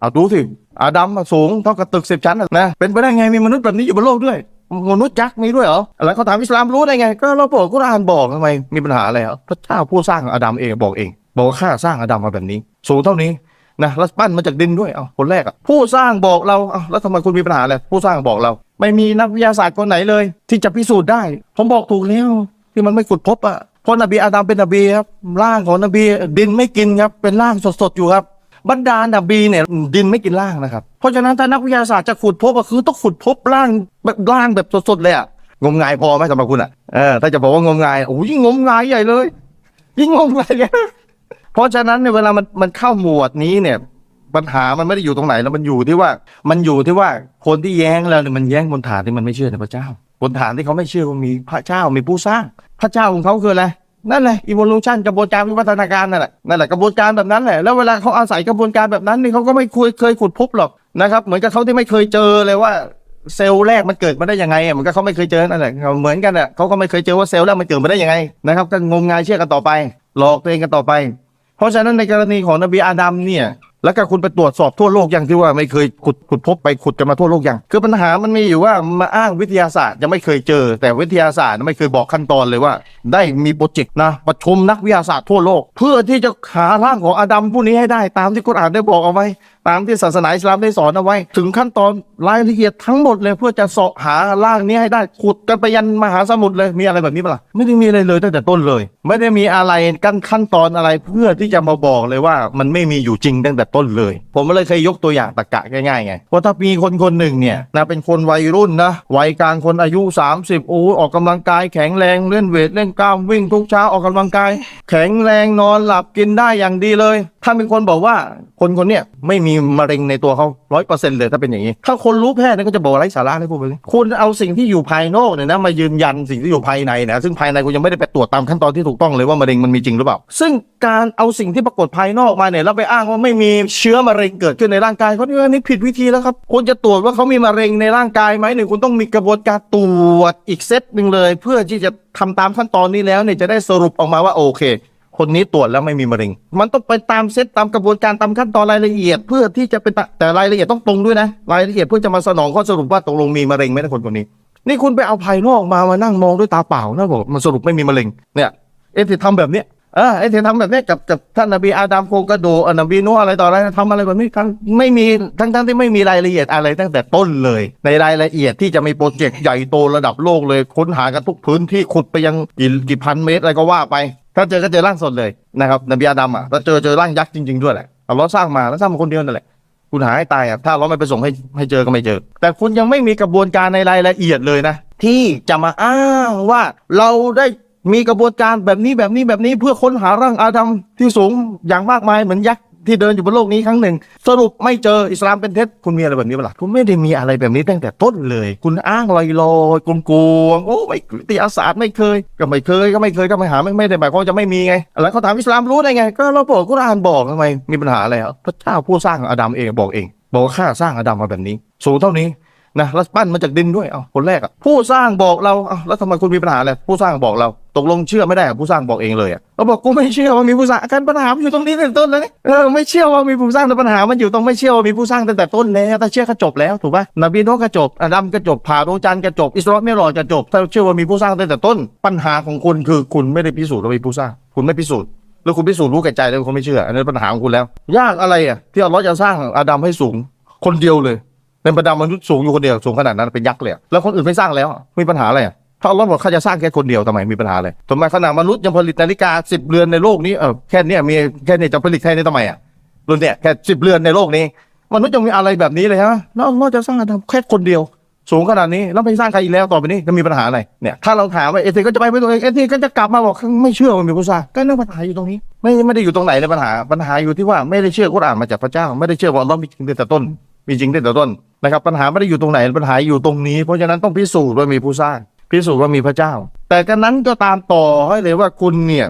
เอาดูสิอาดัมอะสูงเท่ากับตึกสิบชั้นอะนะเป็นไปได้ไงมีมนุษย์แบบนี้อยู่บนโลกด้วย มนุษย์ยักษ์มีด้วยเหรอแล้วเขาถามอิสลามรู้ได้ไง ก็เราบอกกุรอานบอกทำไมมีปัญหาอะไรเหรอพระเจ้าผู้สร้างอาดัมเองบอกเอง บอกว่าข้าสร้างอาดัมมาแบบนี้ สูงเท่านี้นะแล้วปั้นมาจากดินด้วยเอาคนแรกอะผู้สร้างบอกเราเอาแล้วทำไมคุณมีปัญหาอะไรผู้สร้างบอกเรา ไม่มีนักวิทยาศาสตร์คนไหนเลย ที่จะพิสูจน์ได้ ผมบอกถูกแล้วที่มันไม่ขุดพบอะเพราะนบีอาดัมเป็นนบีครับร่างของนบีดินไม่กินครับเป็นร่างสดๆอยู่ครับ บรรดานบีเนี่ยดินไม่กินร่างนะครับ เพราะฉะนั้นถ้านักวิทยาศาสตร์จะขุดพบก็คือต้องขุดพบร่างแบบร่างแบบสดๆเลยอะงมงายพอไหมสำหรับคุณอะเออถ้าจะบอกว่างมงายโอ้ยยิ่งงมงายใหญ่เลย ยิ่งงมงายใหญ่เพราะฉะนั้นเนี่ยเวลามันมันเข้าหมวดนี้เนี่ยปัญหามันไม่ได้อยู่ตรงไหนแล้วมันอยู่ที่ว่ามันอยู่ที่ว่าคนที่แย้งแล้วเนี่ยมันแย้งบนฐานที่มันไม่เชื่อในพระเจ้าบนฐานที่เขาไม่เชื่อว่ามีพระเจ้ามีผู้สร้าง พระเจ้าของเขาคืออะไร นั่นแหละ evolution กระบวนการวิวัฒนาการนั่นแหละนั่นแหละกระบวนการแบบนั้นแหละแล้วเวลาเขาอาศัยกระบวนการแบบนั้นนี่เขาก็ไม่เคยเคยขุดพบหรอกนะครับ เหมือนกับเขาที่ไม่เคยเจอเลยว่าเซลล์แรกมันเกิดมาได้ยังไงอะเหมือนกับเขาไม่เคยเจอนั่นแหละเหมือนกันอะเขาก็ไม่เคยเจอว่าเซลล์แรกมันเกิดมาได้ยังไงนะครับก็งมงายเชื่อกันต่อไป หลอกตัวเองกันต่อไป เพราะฉะนั้นในกรณีของนบีอาดัมเนี่ย แล้วก็คุณไปตรวจสอบทั่วโลกยังที่ว่าไม่เคยขุดขุดพบไปขุดกันมาทั่วโลกยังคือปัญหามันมีอยู่ว่ามาอ้างวิทยาศาสตร์ยังไม่เคยเจอ แต่วิทยาศาสตร์ไม่เคยบอกขั้นตอนเลยว่า ได้มีโปรเจกต์นะประชุมนักวิทยาศาสตร์ทั่วโลก เพื่อที่จะหาร่างของอาดัมผู้นี้ให้ได้ตามที่กุรอานได้บอกเอาไว้ ตามที่ศาสนาอิสลามได้สอนเอาไว้ ถึงขั้นตอนรายละเอียดทั้งหมดเลยเพื่อจะเสาะหาร่างนี้ให้ได้ขุดกันไปยันมหาสมุทรเลยมีอะไรแบบนี้ปะล่ะไม่ได้มีอะไรเลยตั้งแต่ต้นเลย ไม่ได้มีอะไรกั้นขั้นตอนอะไรเพื่อที่จะมาบอกเลยว่ามันไม่มีอยู่จริงตั้งแต่ต้นเลย ผมเลยเคยยกตัวอย่างตะกะง่ายๆไงเพราถ้ามีคนคนหนึ่งเนี่ยนะเป็นคนวัยรุ่นนะวัยกลางคนอายุ 30โอ้ออกกำลังกายแข็งแรงเล่นเวทเล่นกล้ามวิ่งทุกเช้าออกกำลังกาย แข็งแรงนอนหลับกินได้อย่างดีเลย ถ้ามีคนบอกว่าคนคนเนี้ยไม่มีมะเร็งในตัวเขาร้อยเปอร์เซ็นต์เลยถ้าเป็นอย่างนี้ ถ้าคนรู้แพทย์เนี่ยก็จะบอกไร้สาระเลยพวกนี้คุณเอาสิ่งที่อยู่ภายนอกเนี่ยนะมายืนยันสิ่งที่อยู่ภายในนะซึ่งภายในคุณยังไม่ได้ไปตรวจตามขั้นตอนที่ถูกต้องเลยว่ามะเร็งมันมีจริงหรือเปล่า ซึ่งการเอาสิ่งที่ปรากฏภายนอกมาเนี่ยแล้วไปอ้างว่าไม่มีเชื้อมะเร็งเกิดขึ้นในร่างกายเขาเนี่ยนี่ผิดวิธีแล้วครับคุณจะตรวจว่าเขามีมะเร็งในร่างกายไหมหนึ่งคุณต้องมีกระบวนการตรวจอีกเซตหนึ่งเลย เพื่อที่จะทำตามขั้นตอนนี้แล้วเนี่ยจะได้สรุปออกมาว่าโอเค คนนี้ตรวจแล้วไม่มีมะเร็ง มันต้องไปตามเซตตามกระบวนการตามขั้นตอนรายละเอียด เพื่อที่จะเป็นแต่รายละเอียดต้องตรงด้วยนะรายละเอียดเพื่อจะมาสนองข้อสรุปว่าตกลงมีมะเร็งไหมนะคนคนนี้ นี่คุณไปเอาภายนอกมามานั่งมองด้วยตาเปล่านะบอกมันสรุปไม่มีมะเร็งเนี่ยเอ็ที่ทำแบบเนี้ยเออไอ้ที่ทำแบบนี้กับกับท่านนบีอาดามโคกระโดอนบีนัวอะไรต่ออะไรทำอะไรแบบนี้ทั้งไม่มีทั้งทั้งที่ไม่มีรายละเอียดอะไรตั้งแต่ต้นเลย ในรายละเอียดที่จะมีโปรเจกต์ใหญ่โตระดับโลกเลยค้นหากันทุกพื้นที่ขุดไปยังกี่กี่พันเมตรอะไรก็ว่าไป ถ้าเจอก็เจอร่างสดเลยนะครับนบีอาดัมอะถ้าเจอเจอร่างยักษ์จริงๆด้วยแหละอัลเลอฮ์สร้างมาแล้วสร้างมาคนเดียวนั่นแหละคุณหาให้ตายอะถ้าเราไม่ไปส่งให้ให้เจอก็ไม่เจอ แต่คุณยังไม่มีกระบวนการในรายละเอียดเลยนะ ที่จะมาอ้างว่าเราได้มีกระบวนการแบบนี้แบบนี้แบบนี้เพื่อค้นหาร่างอาดัมที่สูงอย่างมากมายเหมือนยักษ์ ที่เดินอยู่บนโลกนี้ครั้งหนึ่ง สรุปไม่เจออิสลามเป็นเท็จคุณมีอะไรแบบนี้เปล่าคุณไม่ได้มีอะไรแบบนี้ตั้งแต่ต้นเลย คุณอ้างลอยลอยกลกวงๆโอ้ไม่วิทยาศาสตร์ไม่เคย ก็ไม่เคยก็ไม่เคยก็ไม่หาไม่ไม่ได้หมายความว่าจะไม่มีไงแล้วเขาถามอิสลามรู้ได้ไง ก็เราบอกกุรอานบอกทำไมมีปัญหาอะไรอะพระเจ้าผู้สร้างอาดัมเองบอกเอง บอกว่าข้าสร้างอาดัมมาแบบนี้ สูงเท่านี้นะแล้วปั้นมาจากดินด้วยเอาคนแรกอะผู้สร้างบอกเราเอาแล้วทำไมคุณมีปัญหาอะไรผู้สร้างบอกเรา ตกลงเชื่อไม่ได้อะผู้สร้างบอกเองเลยอะเราบอกกูไม่เชื่อว่ามีผู้สร้างการปัญหามันอยู่ตรงนี้ตั้งแต่ต้นแล้วนี่เออไม่เชื่อว่ามีผู้สร้างแต่ปัญหามันอยู่ตรงไม่เชื่อว่ามีผู้สร้างตั้งแต่ต้นแล้วถ้าเชื่อก็จบแล้วถูกป่ะนบีโนก็จบอาดัมก็จบผ่าดวงจันทร์ก็จบอิสราเอลไม่รอดก็จบถ้าเชื่อว่ามีผู้สร้างตั้งแต่ต้น ปัญหาของคุณคือคุณไม่ได้พิสูจน์ว่ามีผู้สร้าง คุณไม่พิสูจน์แล้วคุณพิสูจน์รู้แก่ใจแล้วคุณไม่เชื่อ อันนั้นปัญหาของคุณแล้ว ยากอะไรอะที่อัลเลอฮ์จะสร้างอาดัมให้สูงคนเดียวเลยในบรรดามนุษย์สูงอยู่คนเดียวสูงขนาดนั้นเป็นยักษ์เลยอะแล้วคนอื่นไม่สร้างแล้วมีปัญหาอะไรอะ ถ้าอัลเลอฮ์บอกเขาจะสร้างแค่คนเดียวทำไมมีปัญหาอะไรทำไมขนาดมนุษย์ยังผลิตนาฬิกาสิบเรือนในโลกนี้เออแค่เนี้ยมีแค่เนี้ยจะผลิตแค่นี้ทำไมอะรุ่นเนี้ยแค่สิบเรือนในโลกนี้ มนุษย์ยังมีอะไรแบบนี้เลยฮะแล้วอัลเลอฮ์จะสร้างอาดัมแค่คนเดียว สูงขนาดนี้แล้วไม่สร้างใครอีกแล้วต่อไปนี้จะมีปัญหาอะไรเนี่ยถ้าเราถามว่าเอทีก็จะไปไม่ตัวเองเอทีก็จะกลับมาบอกไม่เชื่อว่ามีผู้สร้างก็เรื่องปัญหาอยู่ตรงนี้ ไม่ไม่ได้อยู่ตรงไหนเลยปัญหาปัญหาอยู่ที่ว่าไม่ได้เชื่อกุรอานมาจากพระเจ้า ไม่ได้เชื่อว่าอัลเลอฮ์มีจริงแต่ต้นมีจริงตั้งแต่ต้นนะครับปัญหาไม่ได้อยู่ตรงไหนปัญหาอยู่ตรงนี้ เพราะฉะนั้นต้องพิสูจน์ว่ามีผู้สร้าง พิสูจน์ว่ามีพระเจ้า แต่กันนั้นก็ตามต่อให้เลยว่าคุณเนี่ย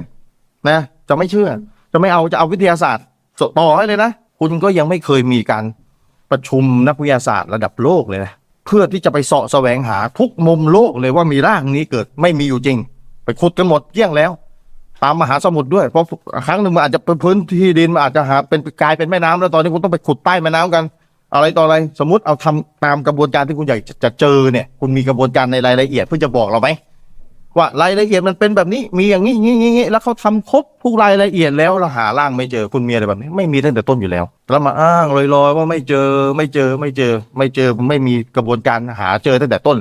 นะ จะไม่เชื่อ จะไม่เอาจะเอาวิทยาศาสตร์ต่อให้เลยนะคุณก็ยังไม่เคยมีการประชุมนักวิทยาศาสตร์ระดับโลกเลยนะเพื่อที่จะไปเสาะแสวงหาทุกมุมโลกเลยว่ามีร่างนี้เกิดไม่มีอยู่จริง ไปขุดกันหมดเกลี้ยงแล้ว ตามมหาสมุทรด้วยเพราะครั้งหนึ่งมันอาจจะเป็นพื้นที่ดินมันอาจจะหาเป็นกลายเป็นแม่น้ำแล้วตอนนี้คุณต้องไปขุดใต้แม่น้ำกัน อะไรต่ออะไรสมมติเอาทำตามกระบวนการที่คุณอยากจะจะเจอเนี่ย คุณมีกระบวนการในรายละเอียดเพื่อจะบอกเราไหมว่ารายละเอียดมันเป็นแบบนี้มีอย่างนี้นี้นี้แล้วเขาทำครบทุกรายละเอียดแล้วเราหาร่างไม่เจอคุณมีอะไรแบบนี้ ไม่มีตั้งแต่ต้นอยู่แล้ว แล้วมาอ้างลอยๆว่าไม่เจอไม่เจอไม่เจอ ไม่เจอไม่มีกระบวนการหาเจอตั้งแต่ต้น